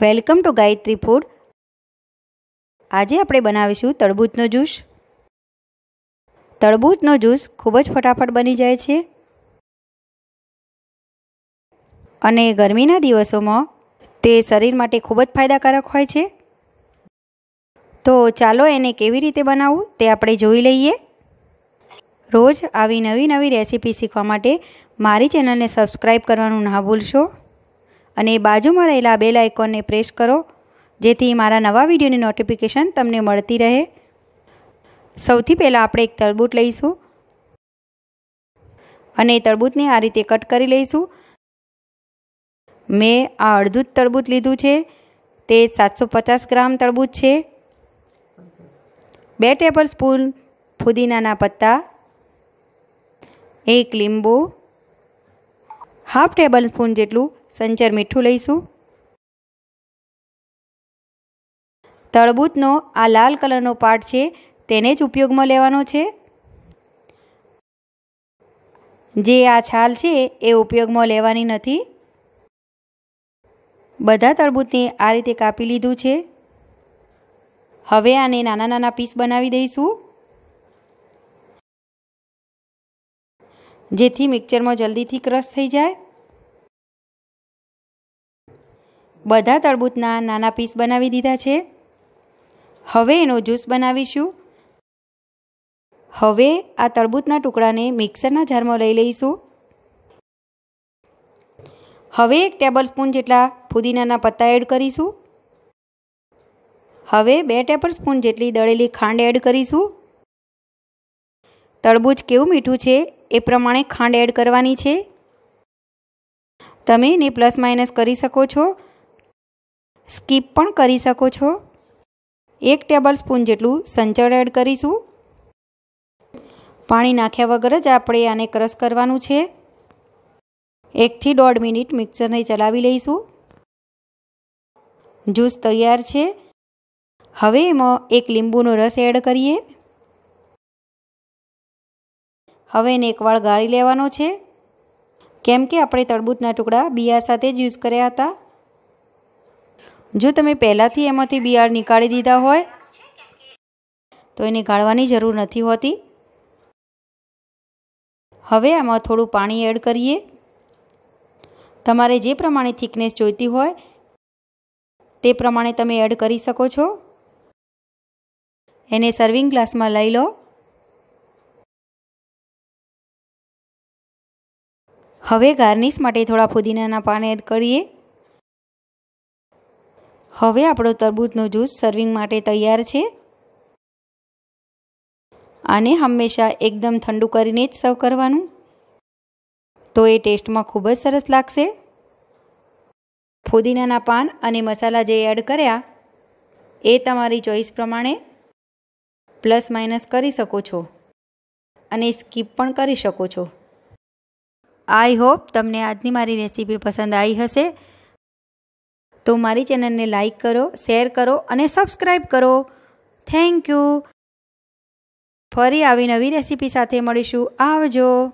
Welcome to Gayatri food. આજે આપણે બનાવીશું તરબૂચનો જ્યુસ. તરબૂચનો જ્યુસ ખૂબ જ ફટાફટ બની જાય છે. અને ગરમીના દિવસોમાં તે શરીર માટે ખૂબ જ ફાયદાકારક હોય છે. તો ચાલો એને કેવી રીતે બનાવવું તે આપણે જોઈ લઈએ. રોજ આવી નવી નવી રેસીપી શીખવા માટે મારી ચેનલને સબસ્ક્રાઈબ કરવાનું ના ભૂલશો. અને બાજુમાં રહેલા બેલ આઇકોનને પ્રેસ કરો, જેથી મારા નવા વિડીયોની નોટિફિકેશન તમને મળતી રહે. સૌથી પહેલાં આપણે એક તરબૂચ લઈશું. અને તરબૂચને આ રીતે કટ કરી લઈશું. મેં આ અડધું જ તરબૂચ લીધું છે. તે સાતસો પચાસ ગ્રામ તરબૂચ છે. બે ટેબલ સ્પૂન ફુદીનાના પત્તા, એક લીંબુ, હાફ ટેબલ સ્પૂન જેટલું સંચર મીઠું લઈશું. તરબૂચનો આ લાલ કલરનો પાર્ટ છે, તેને જ ઉપયોગમાં લેવાનો છે. જે આ છાલ છે, એ ઉપયોગમાં લેવાની નથી. બધા તરબૂચને આ રીતે કાપી લીધું છે. હવે આને નાના નાના પીસ બનાવી દઈશું. જેથી મિક્સરમાં જલ્દીથી ક્રશ થઈ જાય. બધા તરબૂચના નાના પીસ બનાવી દીધા છે. હવે એનો જ્યુસ બનાવીશું. હવે આ તરબૂચના ટુકડાને મિક્સરના જારમાં લઈ લઈશું. હવે એક ટેબલ સ્પૂન જેટલા ફુદીનાના પત્તા એડ કરીશું. હવે બે ટેબલ સ્પૂન જેટલી દળેલી ખાંડ એડ કરીશું. તરબૂચ કેવું મીઠું છે એ પ્રમાણે ખાંડ એડ કરવાની છે. તમે એને પ્લસ માઇનસ કરી શકો છો. સ્કીપ પણ કરી શકો છો. એક ટેબલ સ્પૂન જેટલું સંચળ એડ કરીશું. પાણી નાખ્યા વગર જ આપણે આને ક્રશ કરવાનું છે. એકથી દોઢ મિનિટ મિક્સરને ચલાવી લઈશું. જ્યુસ તૈયાર છે. હવે એમાં એક લીંબુનો રસ એડ કરીએ. હવે એને એકવાર ગાળી લેવાનો છે. કેમ કે આપણે તરબૂચના ટુકડા બિયા સાથે જ યુઝ કર્યા હતા. જો તમે પહેલાંથી એમાંથી બિયાર નીકાળી દીધા હોય, તો એને ગાળવાની જરૂર નથી હોતી. હવે આમાં થોડું પાણી એડ કરીએ. તમારે જે પ્રમાણે થિકનેસ જોઈતી હોય, તે પ્રમાણે તમે એડ કરી શકો છો. એને સર્વિંગ ગ્લાસમાં લઈ લો. હવે ગાર્નિશ માટે થોડા ફુદીનાના પાન એડ કરીએ. હવે આપણો તરબૂચનો જ્યુસ સર્વિંગ માટે તૈયાર છે. આને હંમેશા એકદમ ઠંડુ કરીને જ સર્વ કરવાનું. તો એ ટેસ્ટમાં ખૂબ જ સરસ લાગશે. ફુદીનાના પાન અને મસાલા જે એડ કર્યા, એ તમારી ચોઈસ પ્રમાણે પ્લસ માઇનસ કરી શકો છો અને સ્કીપ પણ કરી શકો છો. આઈ હોપ તમને આજની મારી રેસીપી પસંદ આવી હશે. તો મારી ચેનલને લાઇક કરો, શેર કરો અને સબસ્ક્રાઈબ કરો. Thank you. ફરી આવી નવી રેસીપી સાથે મળીશું. આવજો.